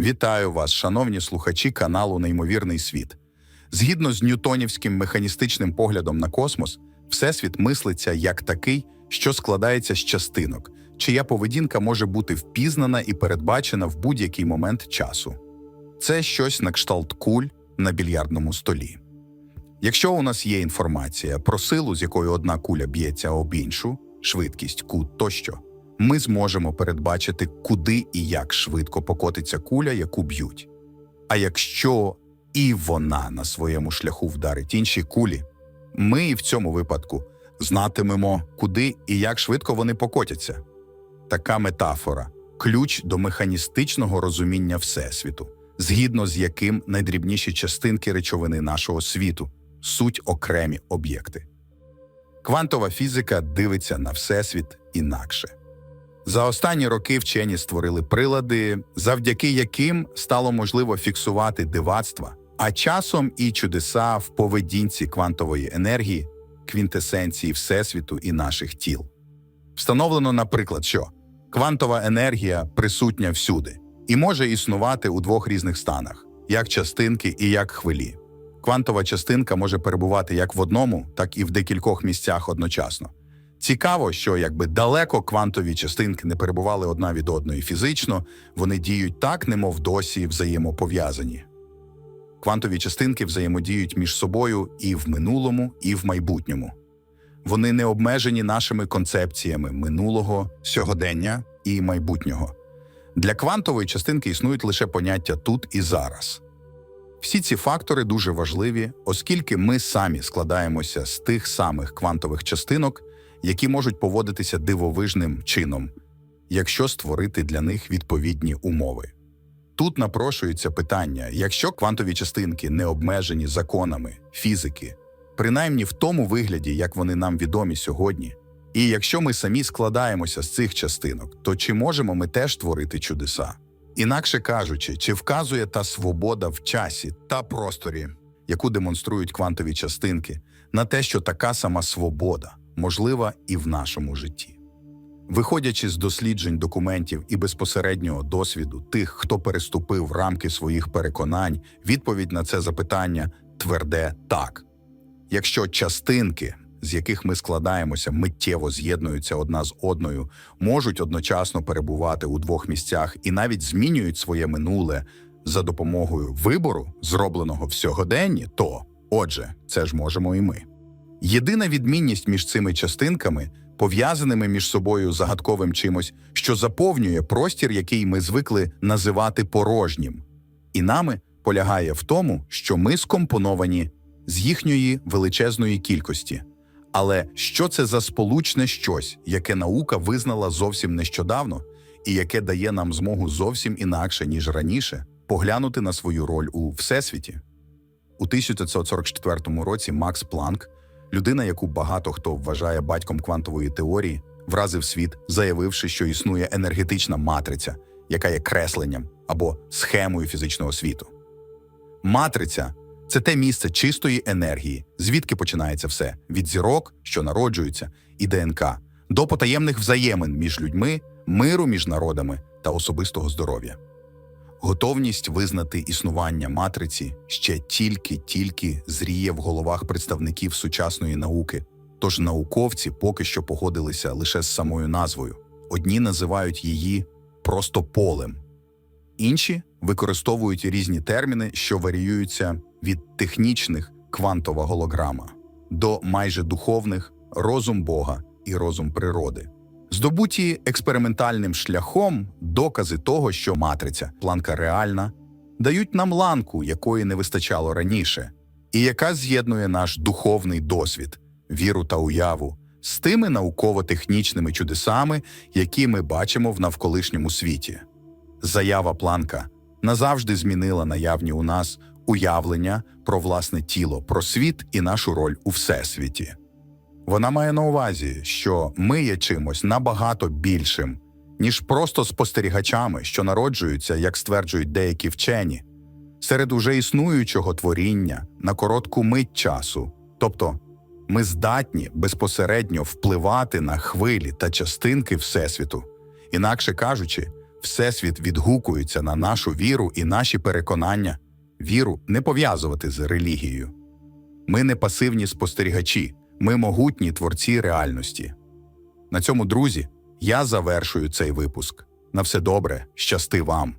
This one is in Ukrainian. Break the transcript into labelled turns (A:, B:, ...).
A: Вітаю вас, шановні слухачі каналу Неймовірний світ. Згідно з ньютонівським механістичним поглядом на космос, Всесвіт мислиться як такий, що складається з частинок, чия поведінка може бути впізнана і передбачена в будь-який момент часу. Це щось на кшталт куль на більярдному столі. Якщо у нас є інформація про силу, з якою одна куля б'ється об іншу, швидкість, кут тощо, ми зможемо передбачити, куди і як швидко покотиться куля, яку б'ють. А якщо і вона на своєму шляху вдарить інші кулі, ми і в цьому випадку знатимемо, куди і як швидко вони покотяться. Така метафора ключ до механістичного розуміння Всесвіту, згідно з яким найдрібніші частинки речовини нашого світу суть окремі об'єкти. Квантова фізика дивиться на Всесвіт інакше. За останні роки вчені створили прилади, завдяки яким стало можливо фіксувати дивацтва, а часом і чудеса в поведінці квантової енергії, квінтесенції Всесвіту і наших тіл. Встановлено, наприклад, що квантова енергія присутня всюди і може існувати у двох різних станах: як частинки і як хвилі. Квантова частинка може перебувати як в одному, так і в декількох місцях одночасно. Цікаво, що якби далеко квантові частинки не перебували одна від одної фізично, вони діють так, немов досі взаємопов'язані. Квантові частинки взаємодіють між собою і в минулому, і в майбутньому. Вони не обмежені нашими концепціями минулого, сьогодення і майбутнього. Для квантової частинки існують лише поняття тут і зараз. Всі ці фактори дуже важливі, оскільки ми самі складаємося з тих самих квантових частинок, які можуть поводитися дивовижним чином, якщо створити для них відповідні умови. Тут напрошується питання: якщо квантові частинки не обмежені законами фізики, принаймні в тому вигляді, як вони нам відомі сьогодні, і якщо ми самі складаємося з цих частинок, то чи можемо ми теж творити чудеса? Інакше кажучи, чи вказує та свобода в часі та просторі, яку демонструють квантові частинки, на те, що така сама свобода можлива і в нашому житті. Виходячи з досліджень документів і безпосереднього досвіду тих, хто переступив рамки своїх переконань, відповідь на це запитання тверде так. Якщо частинки, з яких ми складаємося, миттєво з'єднуються одна з одною, можуть одночасно перебувати у двох місцях і навіть змінюють своє минуле за допомогою вибору, зробленого в сьогоденні, то, отже, це ж можемо і ми. Єдина відмінність між цими частинками, пов'язаними між собою загадковим чимось, що заповнює простір, який ми звикли називати порожнім, і нами полягає в тому, що ми скомпоновані з їхньої величезної кількості. Але що це за сполучне щось, яке наука визнала зовсім нещодавно, і яке дає нам змогу зовсім інакше, ніж раніше, поглянути на свою роль у всесвіті? У 1944 році Макс Планк, людина, яку багато хто вважає батьком квантової теорії, вразив світ, заявивши, що існує енергетична матриця, яка є кресленням або схемою фізичного світу. Матриця це те місце чистої енергії, звідки починається все від зірок, що народжуються, і ДНК, до потаємних взаємин між людьми, миру між народами та особистого здоров'я. Готовність визнати існування матриці ще тільки-тільки зріє в головах представників сучасної науки, тож науковці поки що погодилися лише з самою назвою. Одні називають її просто полем, інші використовують різні терміни, що варіюються від технічних квантова голограма до майже духовних розум Бога і розум природи. Здобуті експериментальним шляхом докази того, що матриця планка реальна, дають нам ланку, якої не вистачало раніше, і яка з'єднує наш духовний досвід, віру та уяву з тими науково-технічними чудесами, які ми бачимо в навколишньому світі. Заява планка назавжди змінила наявні у нас уявлення про власне тіло, про світ і нашу роль у всесвіті. Вона має на увазі, що ми є чимось набагато більшим, ніж просто спостерігачами, що народжуються, як стверджують деякі вчені, серед уже існуючого творіння на коротку мить часу, тобто ми здатні безпосередньо впливати на хвилі та частинки Всесвіту. Інакше кажучи, Всесвіт відгукується на нашу віру і наші переконання. Віру не пов'язувати з релігією. Ми не пасивні спостерігачі, ми могутні творці реальності. На цьому, друзі, я завершую цей випуск. На все добре, щасти вам!